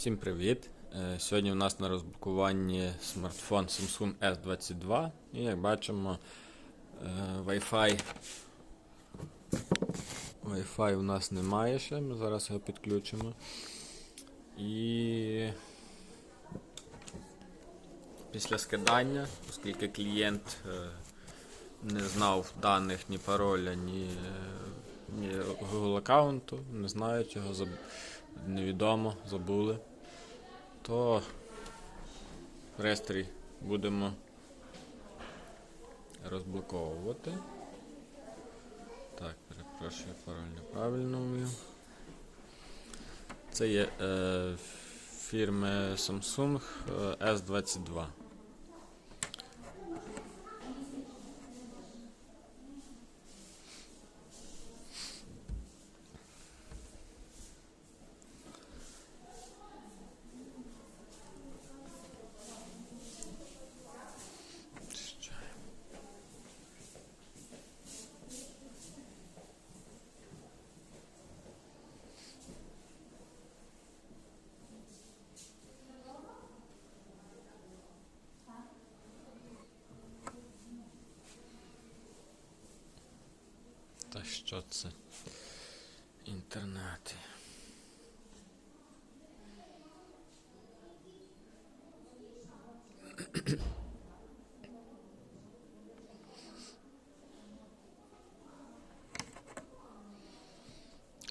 Всім привіт! Е, Сьогодні у нас на розблокуванні смартфон Samsung S22 і як бачимо е, Wi-Fi Wi-Fi у нас немає ще, ми зараз його підключимо. І після скидання, оскільки клієнт е, не знав даних ні пароля, ні, Google аккаунту, не знають його, невідомо, забули, то пристрій будемо розблоковувати. Так, перепрошую, пароль неправильно ввів. Це є е, фірми Samsung е, S22. Ще. Та що це? Інтернети.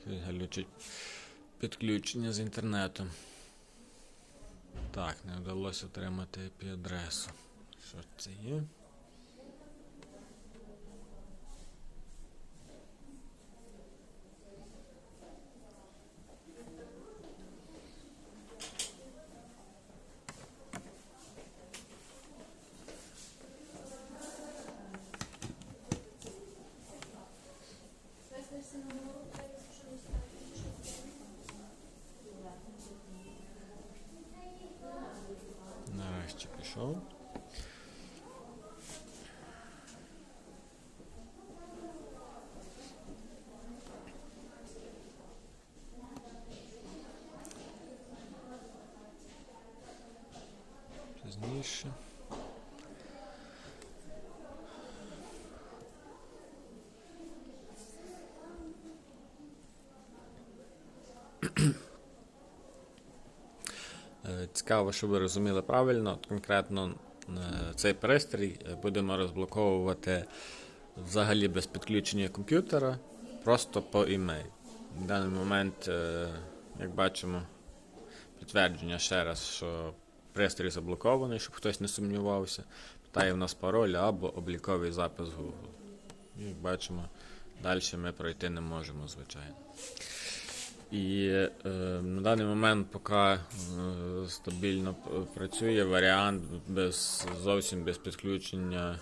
Глючить підключення з інтернету. Так, не вдалося отримати IP-адресу. Що це є? Пізніше. Е, Цікаво, щоб ви розуміли правильно. Конкретно е, цей пристрій е, будемо розблоковувати взагалі без підключення комп'ютера, просто по імейл. В даний момент, як бачимо, підтвердження ще раз, що пристрій заблокований, щоб хтось не сумнівався. Питає в нас пароль або обліковий запис Google. І бачимо, далі ми пройти не можемо, звичайно. І е, на даний момент, поки е, стабільно працює варіант без, зовсім без підключення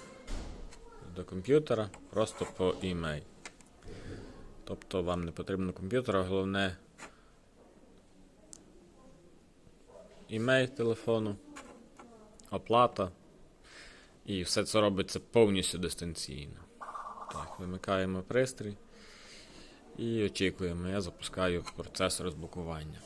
до комп'ютера, просто по імей. Тобто вам не потрібно комп'ютера, головне імей телефону, оплата. І все це робиться повністю дистанційно. Так, вимикаємо пристрій. І очікуємо. Я запускаю процес розблокування.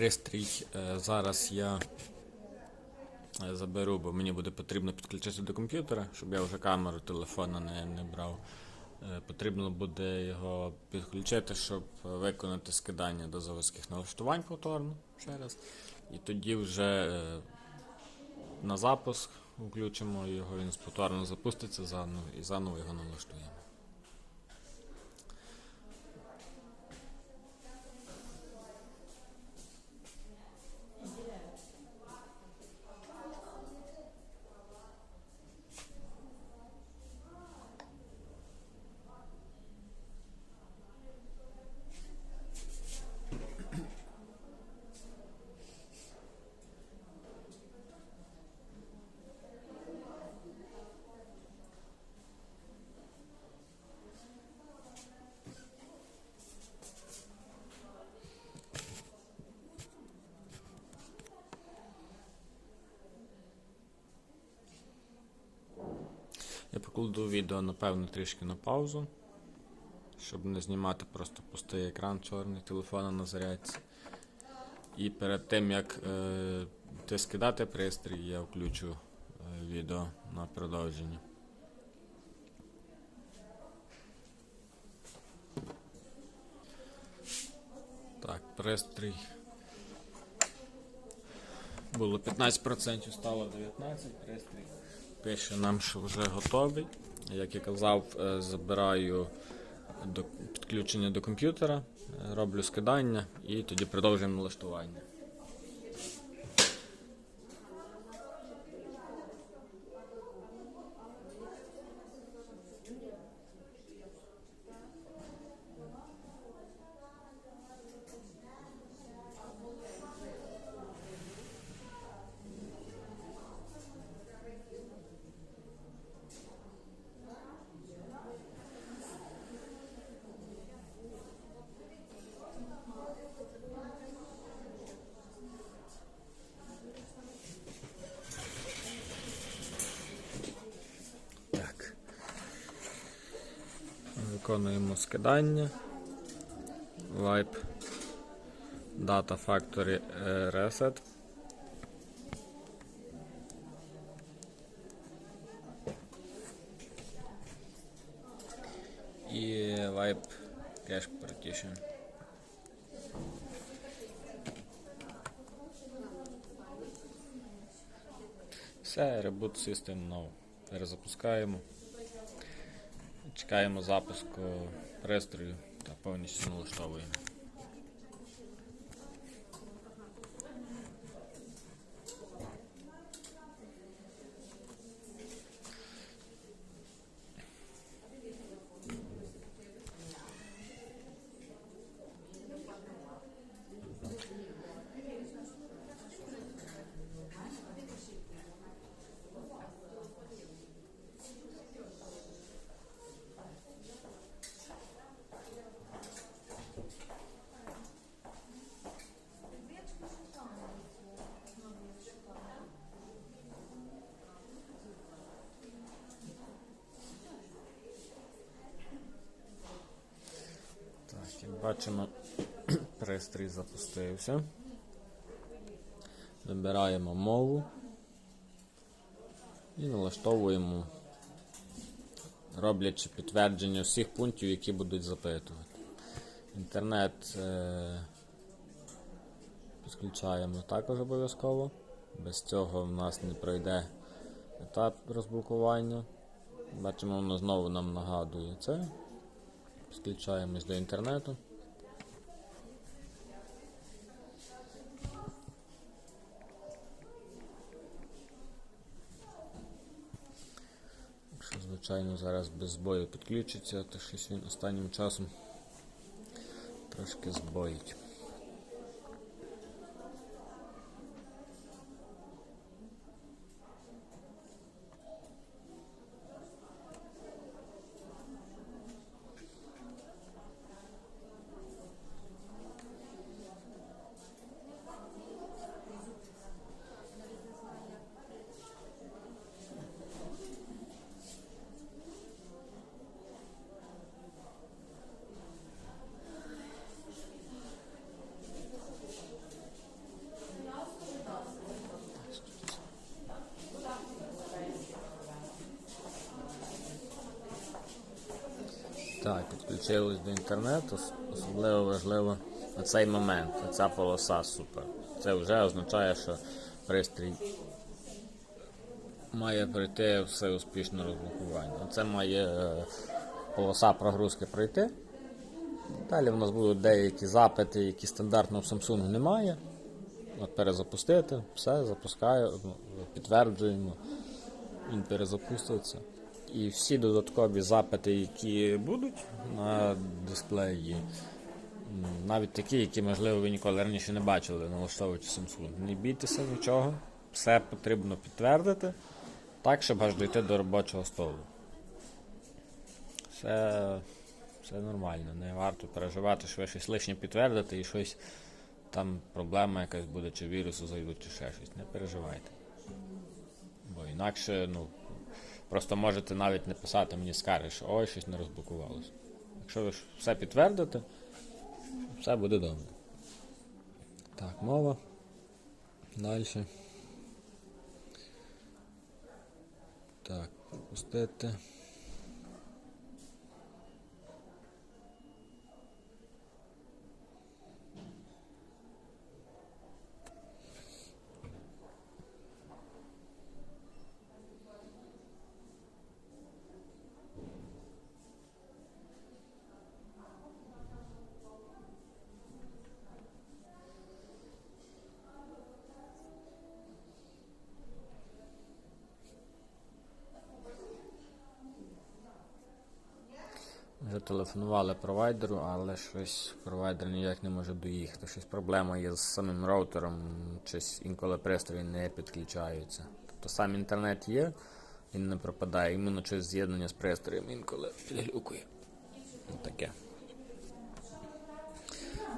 Пристрій е, зараз я е, заберу, бо мені буде потрібно підключитися до комп'ютера, щоб я вже камеру телефона не, не брав. Е, Потрібно буде його підключити, щоб виконати скидання до заводських налаштувань повторно ще раз. І тоді вже на запуск включимо його, він повторно запуститься заново і заново його налаштуємо. Я покладу відео, напевно, трішки на паузу, щоб не знімати просто пустий екран чорний телефона на зарядці. І перед тим як е, ти скидати пристрій, я включу е, відео на продовження. Так, пристрій. Було 15%, стало 19%. Пристрій пише нам, що вже готовий. Як я казав, е, забираю до підключення до комп'ютера, е, роблю скидання і тоді продовжуємо налаштування. Так. Виконуємо скидання. Wipe Data Factory е, Reset. І Wipe Cache Partition. Все, Reboot System Now. Перезапускаємо. Чекаємо запуску пристрою та повністю налаштовуємо. Так, як бачимо, пристрій запустився. Вибираємо мову і налаштовуємо, роблячи підтвердження всіх пунктів, які будуть запитувати. Інтернет е- підключаємо також обов'язково. Без цього в нас не пройде етап розблокування. Бачимо, воно знову нам нагадує це. Підключаємось до інтернету. Якщо, звичайно, зараз без збою підключиться, то щось він останнім часом трошки збоїть. Так, підключились до інтернету. Особливо важливо на цей момент. Ця полоса супер. Це вже означає, що пристрій має пройти все успішне розблокування. Це має е, полоса прогрузки пройти. Далі в нас будуть деякі запити, які стандартно в Samsung немає. От перезапустити, все, запускаю, підтверджуємо, він перезапуститься. І всі додаткові запити, які будуть на дисплеї, навіть такі, які, можливо, ви ніколи раніше не бачили, налаштовуючи Samsung. Не бійтеся нічого, все потрібно підтвердити, так, щоб аж дійти до робочого столу. Все, все нормально, не варто переживати, що ви щось лишнє підтвердите і щось там проблема якась буде, чи віруси зайдуть, чи ще щось. Не переживайте. Бо інакше, ну, просто можете навіть не писати мені скарги, що ой, щось не розблокувалося. Якщо ви все підтвердите, все буде добре. Так, мова. Далі. Так, пропустити. Вже телефонували провайдеру, але щось провайдер ніяк не може доїхати. Щось проблема є з самим роутером, щось інколи пристрої не підключаються. Тобто сам інтернет є, він не пропадає, іменно через з'єднання з пристроєм інколи підглюкує. Таке.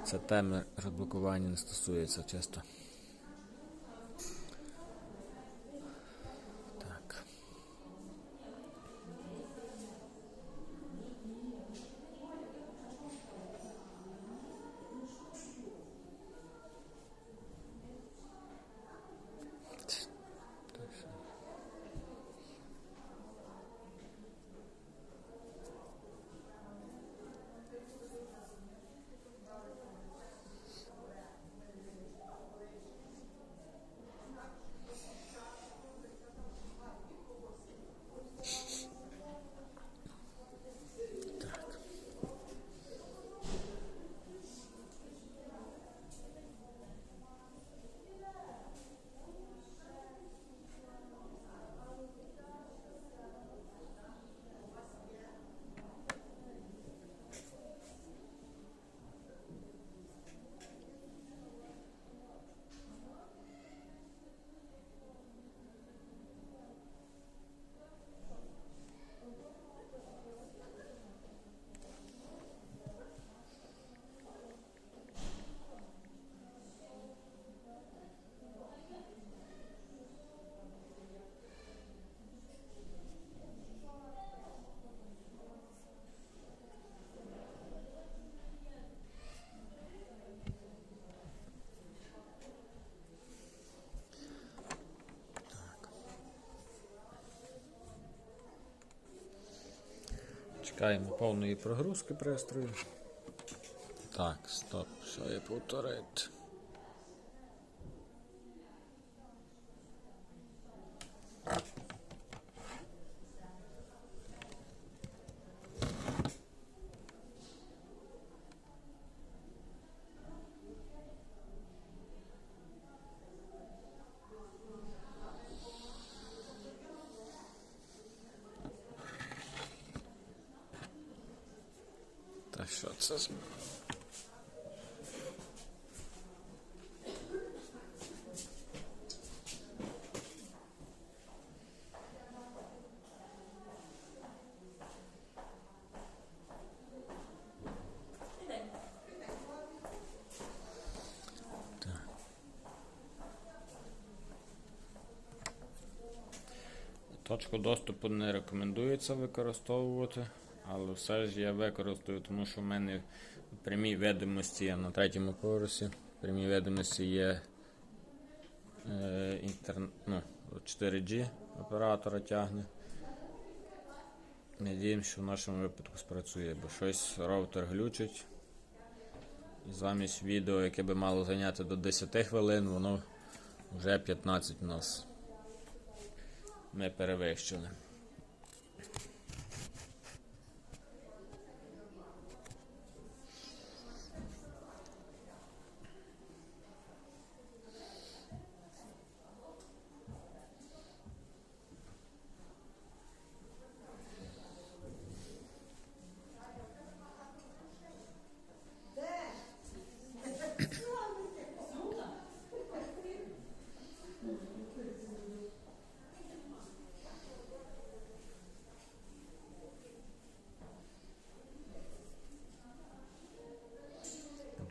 Це теми розблокування не стосується чисто. Так. Чекаємо повної прогрузки пристрою. Так, стоп, що я повторити. Та що Точку доступу не рекомендується використовувати, але все ж я використаю, тому що в мене в прямій видимості на третьому поверсі. В прямій видимості є е, інтер... ну, 4G оператора тягне. Надіємося, що в нашому випадку спрацює, бо щось роутер глючить. І замість відео, яке би мало зайняти до 10 хвилин, воно вже 15 у нас. Ми перевищили.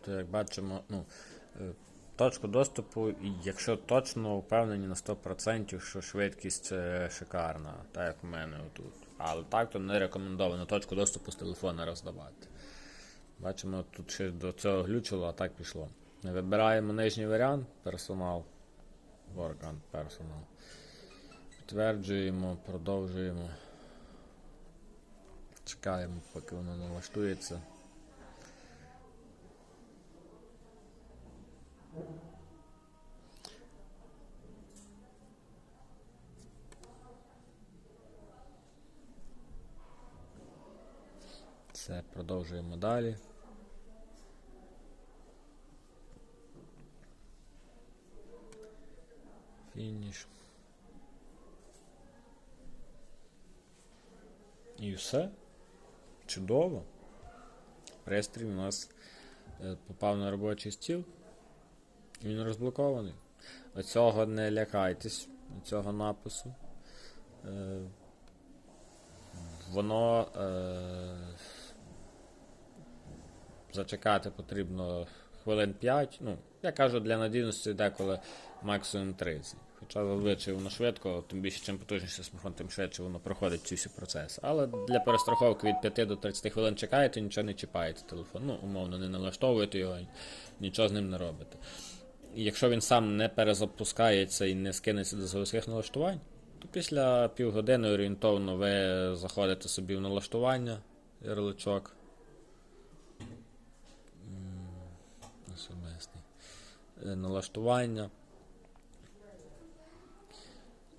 Тобто, як бачимо, ну, е, точку доступу, якщо точно впевнені на 100%, що швидкість е, шикарна, так як в мене отут. Але так то не рекомендовано точку доступу з телефона роздавати. Бачимо, тут ще до цього глючило, а так пішло. Вибираємо нижній варіант, персонал. Work personal. Підтверджуємо, продовжуємо. Чекаємо, поки воно налаштується. Все, продовжуємо далі. Фініш. І все. Чудово. Пристрій у нас е, попав на робочий стіл. Він розблокований. Оцього не лякайтесь, цього напису. Е, воно е, зачекати потрібно хвилин 5. Ну, я кажу, для надійності деколи максимум 30. Хоча зазвичай воно швидко, тим більше, чим потужніше смартфон, тим швидше воно проходить ці всі процеси. Але для перестраховки від 5 до 30 хвилин чекаєте, нічого не чіпаєте телефон. Ну, умовно, не налаштовуєте його, нічого з ним не робите. І якщо він сам не перезапускається і не скинеться до заводських налаштувань, то після півгодини орієнтовно ви заходите собі в налаштування, ярличок. Особистий. Е, Налаштування.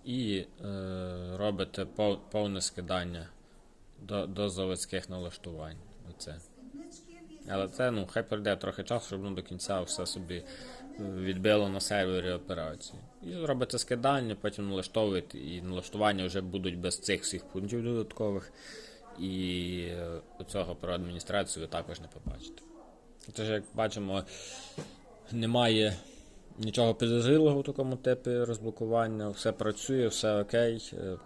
І е, робите пов- повне скидання до, до заводських налаштувань. Оце. Але це ну, хай пройде трохи часу, щоб воно до кінця все собі відбило на сервері операції. І робите скидання, потім налаштовуєте, і налаштування вже будуть без цих всіх пунктів додаткових. І е, цього про адміністрацію ви також не побачите. Тож, як бачимо, немає нічого підозрілого в такому типі розблокування, все працює, все окей. Е,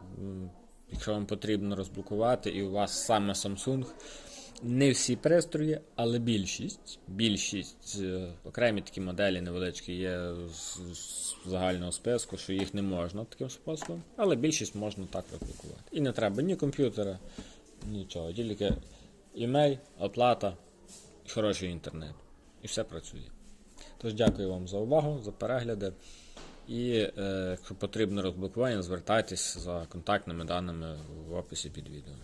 Якщо вам потрібно розблокувати, і у вас саме Samsung, не всі пристрої, але більшість. Більшість е, окремі такі моделі невеличкі є з, з загального списку, що їх не можна таким способом, але більшість можна так розблокувати. І не треба ні комп'ютера, нічого, тільки імей, оплата і хороший інтернет. І все працює. Тож дякую вам за увагу, за перегляди. І е, якщо потрібно розблокування, звертайтесь за контактними даними в описі під відео.